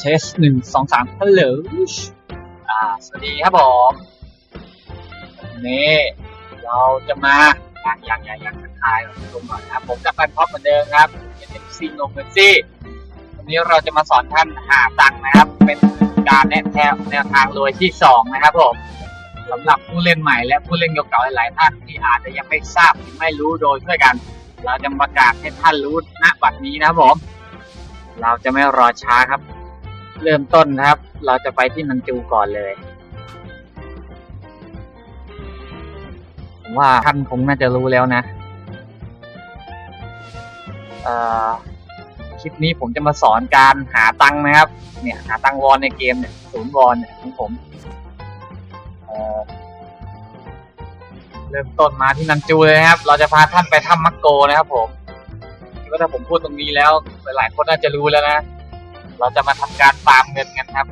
เทสหนึ่งสองสามฮัลโหลอ่า สวัสดีครับผมนี่เราจะมาอย่างอย่างอย่างอย่างทักทายลงก่อนนะครับผมกับปันพ็อปเหมือนเดิมครับเอ็นซีโนเงินซี่วันนี้เราจะมาสอนท่านหาตังค์นะครับ เป็นการแนะแนวแนวทางรวยที่สองนะครับผมสำหรับผู้เล่นใหม่และผู้เล่นเก่าหลายๆท่านที่อาจจะยังไม่ทราบหรือไม่รู้โดยช่วยกัน เราจะประกาศให้ท่านรู้ณบัดนี้นะครับผม เราจะไม่รอช้าครับ เริ่มต้นครับ เราจะไปที่นันจูก่อนเลยผมว่าท่านคงน่าจะรู้แล้วนะเอ่อคลิปนี้ผมจะมาสอนการหาตังค์นะครับ เนี่ย หาตังค์วอนในเกมเนี่ยศูนย์วอนเนี่ยของผมเเริ่มต้นมาที่นันจูเลยครับ เราจะพาท่านไปถ้ำมักโกนะครับผม ถ้าผมพูดตรงนี้แล้ว หลายๆคนน่าจะรู้แล้วนะ เราจะมาทำการฟาร์มเงินกันครับ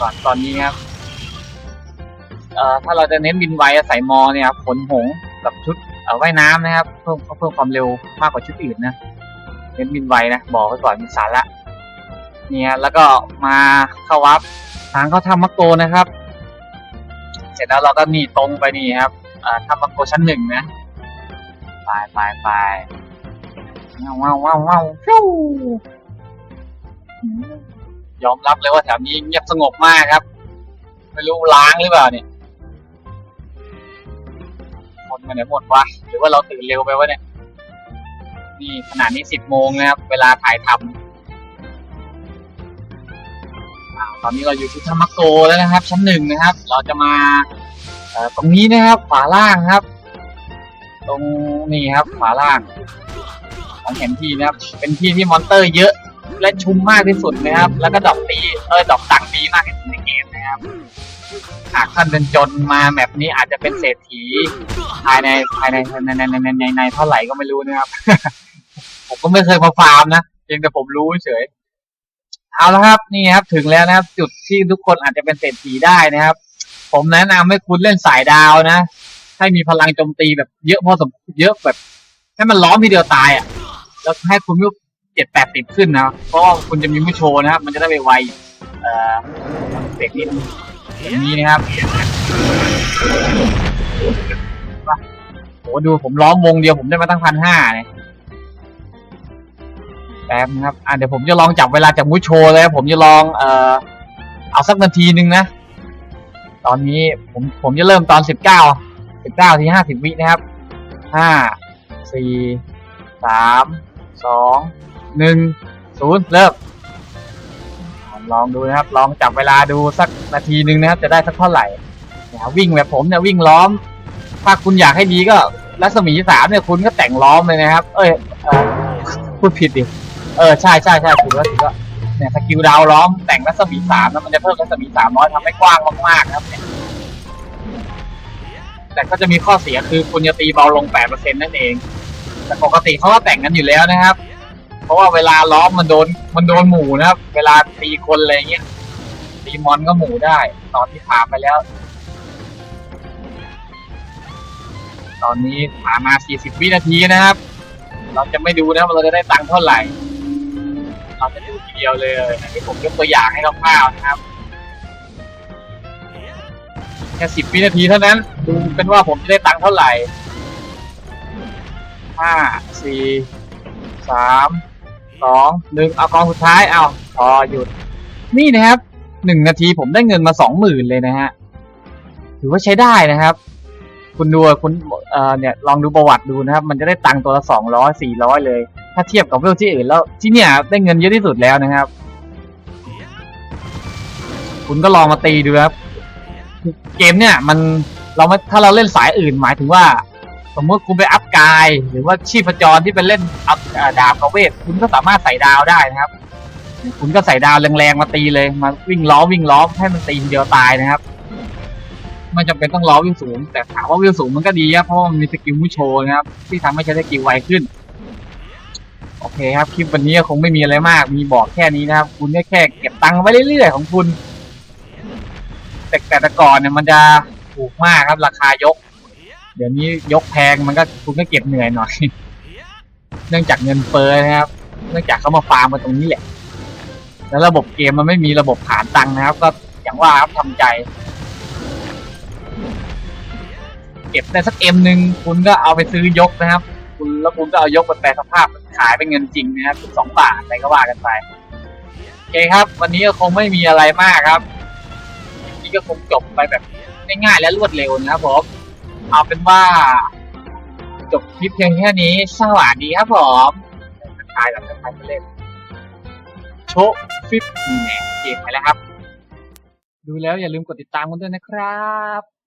ก่อนตอนนี้ครับเอ่อถ้าเราจะเน้นบินไวอะใส่มอเนี่ยครับขนหงส์กับชุดว่ายน้ำนะครับ เพิ่มเพิ่มความเร็วมากกว่าชุดอื่นนะเน้นบินไวนะบอกไว้ก่อนมีสาระเนี่ยแล้วก็มาเข้าวับทางเข้าทำมักโกนะครับ เสร็จแล้วเราก็นี่ตรงไปนี่ครับอ่าทำมักโกชั้นหนึ่งนะ ไปไปไปว้าวว้าวว้าวฟิวยอมรับเลยว่าแถวนี้เงียบสงบมากครับ ไม่รู้ล้างหรือเปล่าเนี่ยคนมาไหนหมดวะหรือว่าเราตื่นเร็วไปวะเนี่ย นี่ขนาดนี้สิบโมงนะครับ เวลาถ่ายทำตอนนี้เราอยู่ที่ธรรมโกแล้วนะครับ ชั้นหนึ่งนะครับ เราจะมาตรงนี้นะครับขวาล่างครับ ตรงนี้ครับขวาล่างของแผนที่นะครับ เป็นที่ที่มอนเตอร์เยอะ และชุมมากที่สุดนะครับ แล้วก็ดอกตีเออดอกตังค์ดีมากที่สุดในเกมนะครับหากท่านเป็นจนมาแบบนี้อาจจะเป็นเศรษฐีภายในภายในในในในในในในเท่าไหร่ก็ไม่รู้นะครับ ผมก็ไม่เคยมาฟาร์มนะเพียงแต่ผมรู้เฉยเอาละครับนี่ครับ ถึงแล้วนะครับ จุดที่ทุกคนอาจจะเป็นเศรษฐีได้นะครับ ผมแนะนำให้คุณเล่นสายดาวนะ ให้มีพลังโจมตีแบบเยอะพอสมเยอะแบบ ให้มันล้อมทีเดียวตายอะ แล้วให้คุณมิวเจ็ดแปดสิบขึ้นนะ เพราะว่าคุณจะมีมิวโชว์นะครับ มันจะได้ไปไวเอ่อเบรกนิดนี้นะครับว่าโหดูผมล้อมวงเดียวผมได้มาตั้งพันห้าเนี่ยแป๊บนะครับ อะเดี๋ยวผมจะลองจับเวลาจากมิวโชว์เลยผมจะลอง เอ่อ เอาสักนาทีหนึ่งนะ ตอนนี้ผมผมจะเริ่มตอนสิบเก้า สิบเก้าทีห้าสิบวินะครับห้าสี่สามสองหนึ่งศูนย์เริ่มลองดูนะครับ ลองจับเวลาดูสักนาทีหนึ่งนะครับ จะได้สักเท่าไหร่เนี่ยวิ่งแบบผมเนี่ยวิ่งล้อม ถ้าคุณอยากให้ดีก็รัศมีสามเนี่ยคุณก็แต่งล้อมเลยนะครับ เอ้ยพูดผิดดิ เออใช่ใช่ใช่ถือว่าถือว่าเนี่ยสกิลดาวล้อมแต่งรัศมีสามแล้วมันจะเพิ่มรัศมีสามร้อยทำให้กว้างมากๆครับเนี่ย แต่ก็จะมีข้อเสียคือคุณจะตีเบาลง 8%นั่นเอง แต่ปกติเขาก็แต่งกันอยู่แล้วนะครับ เพราะว่าเวลาล้อมมันโดนมันโดนหมู่นะครับ เวลาตีคนอะไรเงี้ยตีมอนก็หมู่ได้ ตอนที่ผ่านไปแล้ว ตอนนี้ผ่านมา 40 วินาทีนะครับ เราจะไม่ดูนะว่าเราจะได้ตังค์เท่าไหร่ เราจะดูทีเดียวเลยนะที่ผมยกตัวอย่างให้คร่าวๆนะครับ แค่สิบวินาทีเท่านั้น ดูกันว่าผมจะได้ตังค์เท่าไหร่ห้าสี่สามสองหนึ่งเอากองสุดท้ายเอาพอหยุด นี่นะครับหนึ่งนาทีผมได้เงินมาสองหมื่นเลยนะฮะถือว่าใช้ได้นะครับ คุณดูคุณเอ่อเนี่ยลองดูประวัติดูนะครับ มันจะได้ตังค์ตัวละสองร้อยสี่ร้อยเลย ถ้าเทียบกับเวลที่อื่นแล้วที่เนี่ยได้เงินเยอะที่สุดแล้วนะครับ คุณก็ลองมาตีดูครับ เกมเนี่ยมันเราไม่ถ้าเราเล่นสายอื่นหมายถึงว่า สมมติคุณไปอัพกาย หรือว่าชีพจรที่เป็นเล่นอัพเอ่อดาบกบเวทคุณก็สามารถใส่ดาวได้นะครับ คุณก็ใส่ดาวแรงๆมาตีเลยมาวิ่งล้อวิ่งล้อให้มันตีเดียวตายนะครับไม่จำเป็นต้องล้อวิ่งสูง แต่ถามว่าวิ่งสูงมันก็ดีครับเพราะมันมีสกิลมุโชนะครับ ที่ทำให้ใช้สกิลไวขึ้นโอเคครับคลิปวันนี้คงไม่มีอะไรมาก มีบอกแค่นี้นะครับ คุณก็แค่เก็บตังค์ไว้เรื่อยๆของคุณ แต่แต่แต่ก่อนเนี่ยมันจะถูกมากครับราคายก เดี๋ยวนี้ยกแพงมันก็คุณก็เก็บเหนื่อยหน่อย เนื่องจากเงินเฟ้อนะครับ เนื่องจากเขามาฟาร์มมาตรงนี้แหละ แล้วระบบเกมมันไม่มีระบบผ่านตังค์นะครับ ก็อย่างว่าครับทำใจ เก็บได้สักเอ็มหนึ่งคุณก็เอาไปซื้อยกนะครับ คุณแล้วคุณก็เอายกไปแปลสภาพขายเป็นเงินจริงนะครับสองบาทอะไรก็ว่ากันไปโอเคครับ วันนี้ก็คงไม่มีอะไรมากครับ นี้ก็คงจบไปแบบง่ายๆและรวดเร็วนะครับผมเอาเป็นว่า จบคลิปเพียงแค่นี้สวัสดีครับผมทักทายกับทักทายไปเล่นโชว์ฟิปนี่แน่เกมไปแล้วครับ ดูแล้วอย่าลืมกดติดตามกันด้วยนะครับ